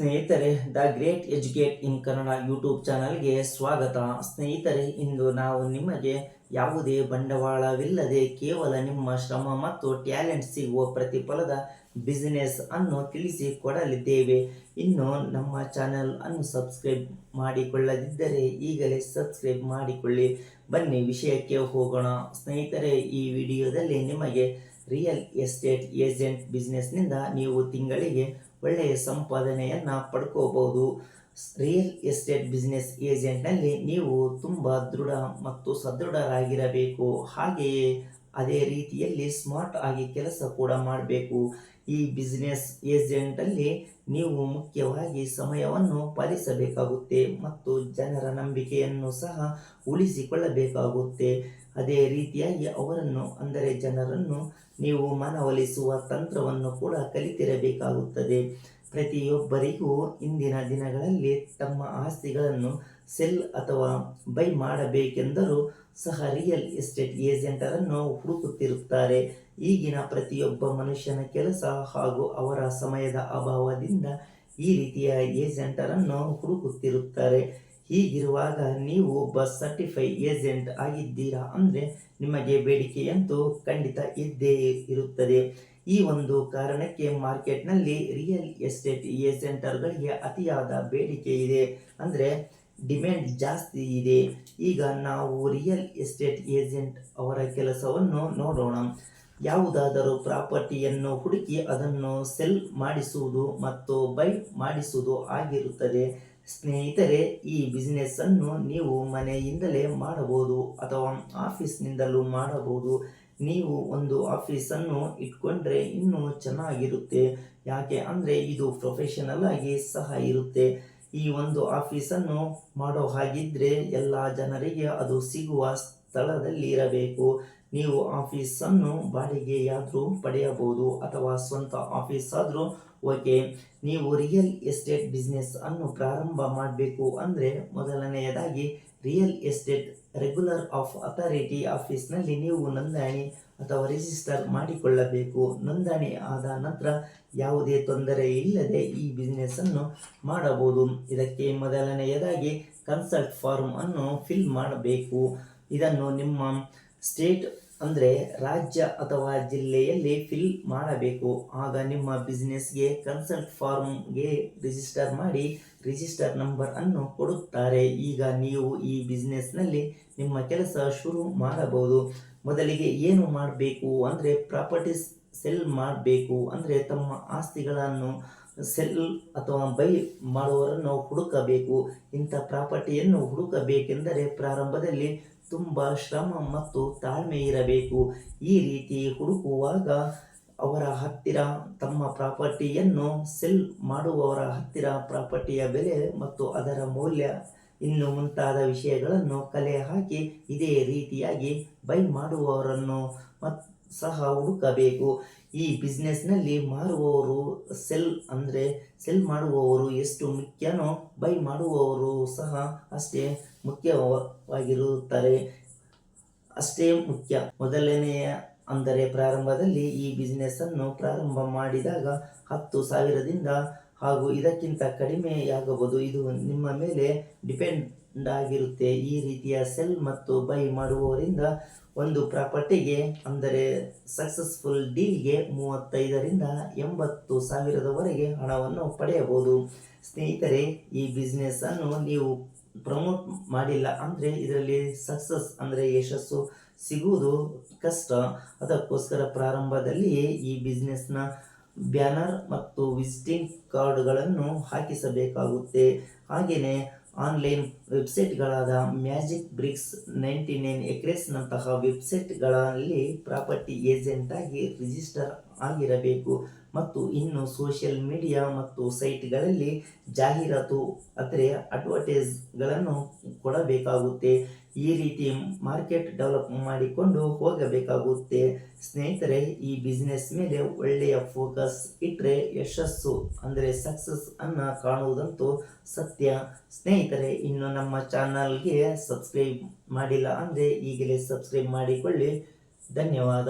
ಸ್ನೇಹಿತರೆ, the great educate in Kannada YouTube ಚಾನಲ್ಗೆ ಸ್ವಾಗತ. ಸ್ನೇಹಿತರೆ, ಇಂದು ನಾವು ನಿಮಗೆ ಯಾವುದೇ ಬಂಡವಾಳವಿಲ್ಲದೆ ಕೇವಲ ನಿಮ್ಮ ಶ್ರಮ ಮತ್ತು ಟ್ಯಾಲೆಂಟ್ ಸಿಗುವ ಪ್ರತಿಫಲದ ಬಿಸಿನೆಸ್ ಅನ್ನು ತಿಳಿಸಿ ಕೊಡಲಿದ್ದೇವೆ. ಇನ್ನು ನಮ್ಮ ಚಾನಲ್ ಅನ್ನು ಸಬ್ಸ್ಕ್ರೈಬ್ ಮಾಡಿಕೊಳ್ಳದಿದ್ದರೆ ಈಗಲೇ ಸಬ್ಸ್ಕ್ರೈಬ್ ಮಾಡಿಕೊಳ್ಳಿ. ಬನ್ನಿ, ವಿಷಯಕ್ಕೆ ಹೋಗೋಣ. ಸ್ನೇಹಿತರೆ, ಈ ವಿಡಿಯೋದಲ್ಲಿ ನಿಮಗೆ ರಿಯಲ್ ಎಸ್ಟೇಟ್ ಏಜೆಂಟ್ ಬಿಸ್ನೆಸ್ನಿಂದ ನೀವು ತಿಂಗಳಿಗೆ ಒಳ್ಳೆಯ ಸಂಪಾದನೆಯನ್ನು ಪಡ್ಕೋಬಹುದು. ರಿಯಲ್ ಎಸ್ಟೇಟ್ ಬಿಸ್ನೆಸ್ ಏಜೆಂಟ್ನಲ್ಲಿ ನೀವು ತುಂಬ ದೃಢ ಮತ್ತು ಸದೃಢರಾಗಿರಬೇಕು. ಹಾಗೆಯೇ ಅದೇ ರೀತಿಯಲ್ಲಿ ಸ್ಮಾರ್ಟ್ ಆಗಿ ಕೆಲಸ ಕೂಡ ಮಾಡಬೇಕು. ಈ ಬಿಸ್ನೆಸ್ ಏಜೆಂಟಲ್ಲಿ ನೀವು ಮುಖ್ಯವಾಗಿ ಸಮಯವನ್ನು ಪಾಲಿಸಬೇಕಾಗುತ್ತೆ ಮತ್ತು ಜನರ ನಂಬಿಕೆಯನ್ನು ಸಹ ಉಳಿಸಿಕೊಳ್ಳಬೇಕಾಗುತ್ತೆ. ಅದೇ ರೀತಿಯಾಗಿ ಅವರನ್ನು, ಅಂದರೆ ಜನರನ್ನು ನೀವು ಮನವೊಲಿಸುವ ತಂತ್ರವನ್ನು ಕೂಡ ಕಲಿತಿರಬೇಕಾಗುತ್ತದೆ. ಪ್ರತಿಯೊಬ್ಬರಿಗೂ ಇಂದಿನ ದಿನಗಳಲ್ಲಿ ತಮ್ಮ ಆಸ್ತಿಗಳನ್ನು ಸೆಲ್ ಅಥವಾ ಬೈ ಮಾಡಬೇಕೆಂದರೂ ಸಹ ರಿಯಲ್ ಎಸ್ಟೇಟ್ ಏಜೆಂಟರನ್ನು ಹುಡುಕುತ್ತಿರುತ್ತಾರೆ. ಈಗಿನ ಪ್ರತಿಯೊಬ್ಬ ಮನುಷ್ಯನ ಕೆಲಸ ಹಾಗೂ ಅವರ ಸಮಯದ ಅಭಾವದಿಂದ ಈ ರೀತಿಯ ಏಜೆಂಟರನ್ನು ಹುಡುಕುತ್ತಿರುತ್ತಾರೆ. ಹೀಗಿರುವಾಗ ನೀವು ಒಬ್ಬ ಸರ್ಟಿಫೈ ಏಜೆಂಟ್ ಆಗಿದ್ದೀರಾ ಅಂದರೆ ನಿಮಗೆ ಬೇಡಿಕೆಯಂತೂ ಖಂಡಿತ ಇದ್ದೇ ಇರುತ್ತದೆ. ಈ ಒಂದು ಕಾರಣಕ್ಕೆ ಮಾರ್ಕೆಟ್ನಲ್ಲಿ ರಿಯಲ್ ಎಸ್ಟೇಟ್ ಏಜೆಂಟರ್ಗಳಿಗೆ ಅತಿಯಾದ ಬೇಡಿಕೆ ಇದೆ. ಅಂದರೆ ಡಿಮ್ಯಾಂಡ್ ಜಾಸ್ತಿ ಇದೆ. ಈಗ ನಾವು ರಿಯಲ್ ಎಸ್ಟೇಟ್ ಏಜೆಂಟ್ ಅವರ ಕೆಲಸವನ್ನು ನೋಡೋಣ. ಯಾವುದಾದರೂ ಪ್ರಾಪರ್ಟಿಯನ್ನು ಹುಡುಕಿ ಅದನ್ನು ಸೆಲ್ ಮಾಡಿಸುವುದು ಮತ್ತು ಬೈ ಮಾಡಿಸುವುದು ಆಗಿರುತ್ತದೆ. ಸ್ನೇಹಿತರೆ, ಈ ಬಿಸ್ನೆಸ್ಸನ್ನು ನೀವು ಮನೆಯಿಂದಲೇ ಮಾಡಬಹುದು ಅಥವಾ ಆಫೀಸ್ನಿಂದಲೂ ಮಾಡಬಹುದು. ನೀವು ಒಂದು ಆಫೀಸನ್ನು ಇಟ್ಕೊಂಡ್ರೆ ಇನ್ನೂ ಚೆನ್ನಾಗಿರುತ್ತೆ. ಯಾಕೆ ಅಂದರೆ ಇದು ಪ್ರೊಫೆಷನಲ್ ಆಗಿ ಸಹ ಇರುತ್ತೆ. ಈ ಒಂದು ಆಫೀಸನ್ನು ಮಾಡೋ ಹಾಗಿದ್ರೆ ಎಲ್ಲ ಜನರಿಗೆ ಅದು ಸಿಗುವ ಸ್ಥಳದಲ್ಲಿ ಇರಬೇಕು. ನೀವು ಆಫೀಸನ್ನು ಬಾಡಿಗೆಯಾದರೂ ಪಡೆಯಬಹುದು ಅಥವಾ ಸ್ವಂತ ಆಫೀಸ್ ಆದರೂ ಓಕೆ. ನೀವು ರಿಯಲ್ ಎಸ್ಟೇಟ್ ಬಿಸ್ನೆಸ್ ಅನ್ನು ಪ್ರಾರಂಭ ಮಾಡಬೇಕು ಅಂದರೆ ಮೊದಲನೆಯದಾಗಿ real estate regular of authority ಆಫೀಸ್ನಲ್ಲಿ ನೀವು ನೋಂದಣಿ ಅಥವಾ ರಿಜಿಸ್ಟರ್ ಮಾಡಿಕೊಳ್ಳಬೇಕು. ನೋಂದಣಿ ಆದ ನಂತರ ಯಾವುದೇ ತೊಂದರೆ ಇಲ್ಲದೆ ಈ ಬಿಸ್ನೆಸ್ಸನ್ನು ಮಾಡಬಹುದು. ಇದಕ್ಕೆ ಮೊದಲನೆಯದಾಗಿ ಕನ್ಸಲ್ಟ್ ಫಾರ್ಮ್ ಅನ್ನು ಫಿಲ್ ಮಾಡಬೇಕು. ಇದನ್ನು ನಿಮ್ಮ ಸ್ಟೇಟ್ ಅಂದರೆ ರಾಜ್ಯ ಅಥವಾ ಜಿಲ್ಲೆಯಲ್ಲಿ ಫಿಲ್ ಮಾಡಬೇಕು. ಆಗ ನಿಮ್ಮ ಬಿಸ್ನೆಸ್ಗೆ ಕನ್ಸಲ್ಟ್ ಫಾರ್ಮ್ಗೆ ರಿಜಿಸ್ಟರ್ ಮಾಡಿ ರಿಜಿಸ್ಟರ್ ನಂಬರ್ ಅನ್ನು ಕೊಡುತ್ತಾರೆ. ಈಗ ನೀವು ಈ ಬಿಸ್ನೆಸ್ನಲ್ಲಿ ನಿಮ್ಮ ಕೆಲಸ ಶುರು ಮಾಡಬಹುದು. ಮೊದಲಿಗೆ ಏನು ಮಾಡಬೇಕು ಅಂದರೆ ಪ್ರಾಪರ್ಟೀಸ್ ಸೆಲ್ ಮಾಡಬೇಕು ಅಂದರೆ ತಮ್ಮ ಆಸ್ತಿಗಳನ್ನು ಸೆಲ್ ಅಥವಾ ಬೈ ಮಾಡುವವರನ್ನು ಹುಡುಕಬೇಕು. ಇಂಥ ಪ್ರಾಪರ್ಟಿಯನ್ನು ಹುಡುಕಬೇಕೆಂದರೆ ಪ್ರಾರಂಭದಲ್ಲಿ ತುಂಬ ಶ್ರಮ ಮತ್ತು ತಾಳ್ಮೆ ಇರಬೇಕು. ಈ ರೀತಿ ಹುಡುಕುವಾಗ ಅವರ ಹತ್ತಿರ ತಮ್ಮ ಪ್ರಾಪರ್ಟಿಯನ್ನು ಸೆಲ್ ಮಾಡುವವರ ಹತ್ತಿರ ಪ್ರಾಪರ್ಟಿಯ ಬೆಲೆ ಮತ್ತು ಅದರ ಮೌಲ್ಯ ಇನ್ನು ಮುಂತಾದ ವಿಷಯಗಳನ್ನು ಕಲೆ ಹಾಕಿ ಇದೇ ರೀತಿಯಾಗಿ ಬೈ ಮಾಡುವವರನ್ನು ಮತ್ ಸಹ ಹುಡುಕಬೇಕು. ಈ ಬಿಸ್ನೆಸ್ನಲ್ಲಿ ಮಾರುವವರು ಸೆಲ್ ಅಂದರೆ ಸೆಲ್ ಮಾಡುವವರು ಎಷ್ಟು ಮುಖ್ಯನೋ ಬೈ ಮಾಡುವವರು ಸಹ ಅಷ್ಟೇ ಮುಖ್ಯವಾಗಿರುತ್ತಾರೆ. ಅಷ್ಟೇ ಮುಖ್ಯ. ಮೊದಲನೆಯ ಅಂದರೆ ಪ್ರಾರಂಭದಲ್ಲಿ ಈ ಬಿಸ್ನೆಸ್ಸನ್ನು ಪ್ರಾರಂಭ ಮಾಡಿದಾಗ ಹತ್ತು ಸಾವಿರದಿಂದ ಹಾಗೂ ಇದಕ್ಕಿಂತ ಕಡಿಮೆಯಾಗಬಹುದು. ಇದು ನಿಮ್ಮ ಮೇಲೆ ಡಿಪೆಂಡ್ ಆಗಿರುತ್ತೆ. ಈ ರೀತಿಯ ಸೆಲ್ ಮತ್ತು ಬೈ ಮಾಡುವವರಿಂದ ಒಂದು ಪ್ರಾಪರ್ಟಿಗೆ, ಅಂದರೆ ಸಕ್ಸಸ್ಫುಲ್ ಡೀಲ್ಗೆ ಮೂವತ್ತೈದರಿಂದ ಎಂಬತ್ತು ಸಾವಿರದವರೆಗೆ ಹಣವನ್ನು ಪಡೆಯಬಹುದು. ಸ್ನೇಹಿತರೆ, ಈ ಬಿಸ್ನೆಸ್ಸನ್ನು ನೀವು ಪ್ರಮೋಟ್ ಮಾಡಿಲ್ಲ ಅಂದರೆ ಇದರಲ್ಲಿ ಸಕ್ಸಸ್ ಅಂದರೆ ಯಶಸ್ಸು ಸಿಗುವುದು ಕಷ್ಟ. ಅದಕ್ಕೋಸ್ಕರ ಪ್ರಾರಂಭದಲ್ಲಿಯೇ ಈ ಬಿಸ್ನೆಸ್ನ ಬ್ಯಾನರ್ ಮತ್ತು ವಿಸಿಟಿಂಗ್ ಕಾರ್ಡ್ಗಳನ್ನು ಹಾಕಿಸಬೇಕಾಗುತ್ತೆ. ಹಾಗೆಯೇ ಆನ್ಲೈನ್ ವೆಬ್ಸೈಟ್ಗಳಾದ ಮ್ಯಾಜಿಕ್ ಬ್ರಿಕ್ಸ್ ನೈಂಟಿ ನೈನ್ ಎಕ್ರೆಸ್ನಂತಹ ವೆಬ್ಸೈಟ್ಗಳಲ್ಲಿ ಪ್ರಾಪರ್ಟಿ ಏಜೆಂಟಾಗಿ ರಿಜಿಸ್ಟರ್ ಆಗಿರಬೇಕು. ಮತ್ತು ಇನ್ನು ಸೋಷಿಯಲ್ ಮೀಡಿಯಾ ಮತ್ತು ಸೈಟ್ಗಳಲ್ಲಿ ಜಾಹೀರಾತು ಅಂದರೆ ಅಡ್ವರ್ಟೈಸ್ಗಳನ್ನು ಕೊಡಬೇಕಾಗುತ್ತೆ. ಈ ರೀತಿ ಮಾರ್ಕೆಟ್ ಡೆವಲಪ್ ಮಾಡಿಕೊಂಡು ಹೋಗಬೇಕಾಗುತ್ತೆ. ಸ್ನೇಹಿತರೆ, ಈ ಬಿಸ್ನೆಸ್ ಮೇಲೆ ಒಳ್ಳೆಯ ಫೋಕಸ್ ಇಟ್ಟರೆ ಯಶಸ್ಸು ಅಂದರೆ ಸಕ್ಸಸ್ ಅನ್ನು ಕಾಣುವುದಂತೂ ಸತ್ಯ. ಸ್ನೇಹಿತರೆ, ಇನ್ನು ನಮ್ಮ ಚಾನಲ್ಗೆ ಸಬ್ಸ್ಕ್ರೈಬ್ ಮಾಡಿಲ್ಲ ಅಂದರೆ ಈಗಲೇ ಸಬ್ಸ್ಕ್ರೈಬ್ ಮಾಡಿಕೊಳ್ಳಿ. ಧನ್ಯವಾದ.